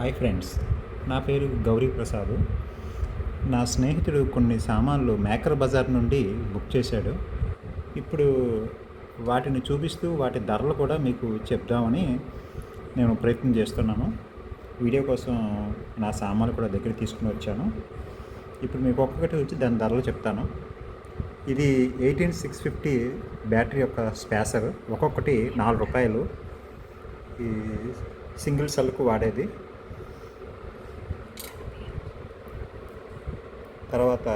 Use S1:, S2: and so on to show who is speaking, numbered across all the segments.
S1: Hi friends నా పేరు గౌరీ ప్రసాద్. నా స్నేహితుడు కొన్ని సామాన్లు మేకర్ బజార్ నుండి బుక్ చేశాడు. ఇప్పుడు వాటిని చూపిస్తూ వాటి ధరలు కూడా మీకు చెప్దామని నేను ప్రయత్నం చేస్తున్నాను. వీడియో కోసం నా సామాన్లు కూడా దగ్గర తీసుకుని వచ్చాను. ఇప్పుడు మీకు ఒక్కొక్కటి వచ్చి దాని ధరలు చెప్తాను. ఇది ఎయిటీన్ సిక్స్ ఫిఫ్టీ బ్యాటరీ యొక్క స్పేసర్ ఒక్కొక్కటి నాలుగు రూపాయలు. ఈ సింగిల్ సెల్కు వాడేది. తర్వాత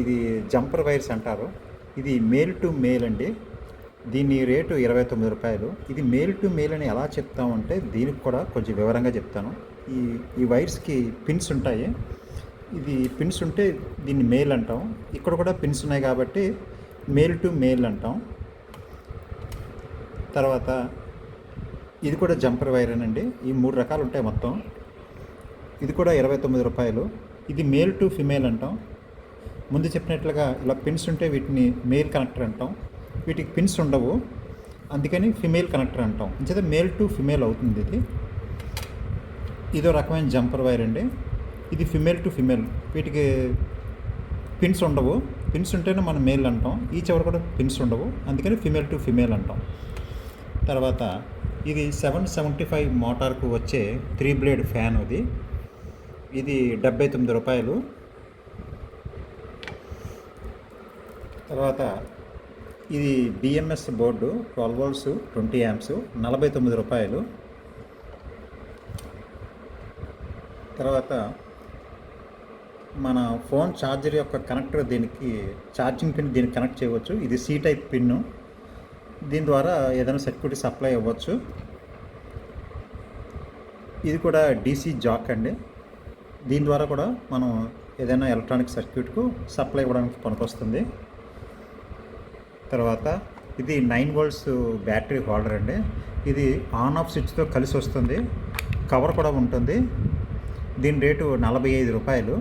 S1: ఇది జంపర్ వైర్స్ అంటారు. ఇది మేల్ టు మేల్ అండి. దీని రేటు ఇరవై తొమ్మిది రూపాయలు. ఇది మేల్ టు మేల్ అని ఎలా చెప్తామంటే దీనికి కూడా కొంచెం వివరంగా చెప్తాను. ఈ ఈ వైర్స్కి పిన్స్ ఉంటాయి. ఇది పిన్స్ ఉంటే దీన్ని మేల్ అంటాం. ఇక్కడ కూడా పిన్స్ ఉన్నాయి కాబట్టి మేల్ టు మేల్ అంటాం. తర్వాత ఇది కూడా జంపర్ వైర్ అండి ఈ మూడు రకాలు ఉంటాయి మొత్తం. ఇది కూడా ఇరవై తొమ్మిది రూపాయలు. ఇది మేల్ టు ఫిమేల్ అంటాం. ముందు చెప్పినట్లుగా ఇలా పిన్స్ ఉంటే వీటిని మేల్ కనెక్టర్ అంటాం. వీటికి పిన్స్ ఉండవు. అందుకని ఫిమేల్ కనెక్టర్ అంటాం. ఇంచేత మేల్ టు ఫిమేల్ అవుతుంది ఇది. ఇదో రకమైన జంపర్ వైర్ అండి. ఇది ఫిమేల్ టు ఫిమేల్. వీటికి పిన్స్ ఉండవు. పిన్స్ ఉంటేనే మనం మేల్ అంటాం. ఈ చివరి కూడా పిన్స్ ఉండవు. అందుకని ఫిమేల్ టు ఫిమేల్ అంటాం. తర్వాత ఇది సెవెన్ సెవెంటీ ఫైవ్ మోటార్కు వచ్చే త్రీ బ్లేడ్ ఫ్యాన్ ఇది. ఇది డెబ్బై తొమ్మిది రూపాయలు. తర్వాత ఇది BMS board twelve volts twenty amps నలభై తొమ్మిది రూపాయలు. తర్వాత మన ఫోన్ ఛార్జర్ యొక్క కనెక్టర్ దీనికి ఛార్జింగ్ పిన్ దీనికి కనెక్ట్ చేయవచ్చు. ఇది సి టైప్ పిన్ను. దీని ద్వారా ఏదైనా సర్క్యూట్ సప్లై అవ్వచ్చు. ఇది కూడా డీసీ జాక్ అండి. దీని ద్వారా కూడా మనం ఏదైనా ఎలక్ట్రానిక్ సర్క్యూట్కు సప్లై ఇవ్వడానికి పనికొస్తుంది. తర్వాత ఇది నైన్ వోల్ట్స్ బ్యాటరీ హోల్డర్ అండి. ఇది ఆన్ ఆఫ్ స్విచ్తో కలిసి వస్తుంది కవర్ కూడా ఉంటుంది. దీని రేటు నలభై ఐదు రూపాయలు.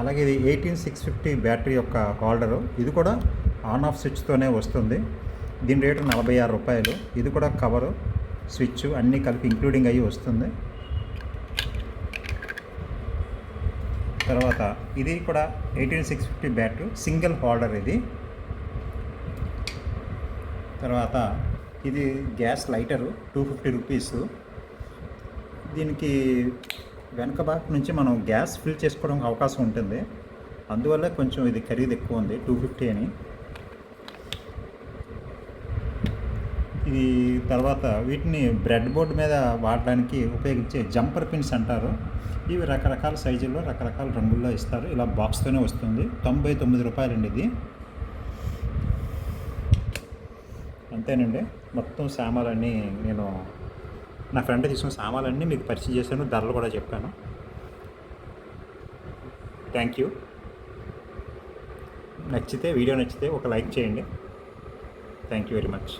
S1: అలాగే ఇది ఎయిటీన్ సిక్స్ ఫిఫ్టీ బ్యాటరీ యొక్క హోల్డరు ఇది కూడా ఆన్ ఆఫ్ స్విచ్తోనే వస్తుంది. దీని రేటు నలభై ఆరు రూపాయలు. ఇది కూడా కవరు స్విచ్ అన్నీ కలిపి ఇంక్లూడింగ్ అయ్యి వస్తుంది. తర్వాత ఇది కూడా eighteen six fifty battery single holder ఇది. తర్వాత ఇది gas lighter two fifty rupees. దీనికి వెనక భాగం నుంచి మనం గ్యాస్ ఫిల్ చేసుకోవడానికి అవకాశం ఉంటుంది. అందువల్ల కొంచెం ఇది ఖరీదు ఎక్కువ ఉంది టూ ఫిఫ్టీ అని. ఇది తర్వాత వీటిని బ్రెడ్ బోర్డ్ మీద వాడడానికి ఉపయోగించే జంపర్ పిన్స్ అంటారు. ఇవి రకరకాల సైజుల్లో రకరకాల రంగుల్లో ఇస్తారు. ఇలా బాక్స్తోనే వస్తుంది. తొంభై తొమ్మిది రూపాయలండి ఇది. అంతేనండి. మొత్తం సామాన్లన్నీ నేను నా ఫ్రెండ్ తీసుకున్న సామాన్లన్నీ మీకు పరిచయం చేశాను ధరలు కూడా చెప్పాను. థ్యాంక్ యూ నచ్చితే వీడియో నచ్చితే ఒక లైక్ చేయండి. Thank you very much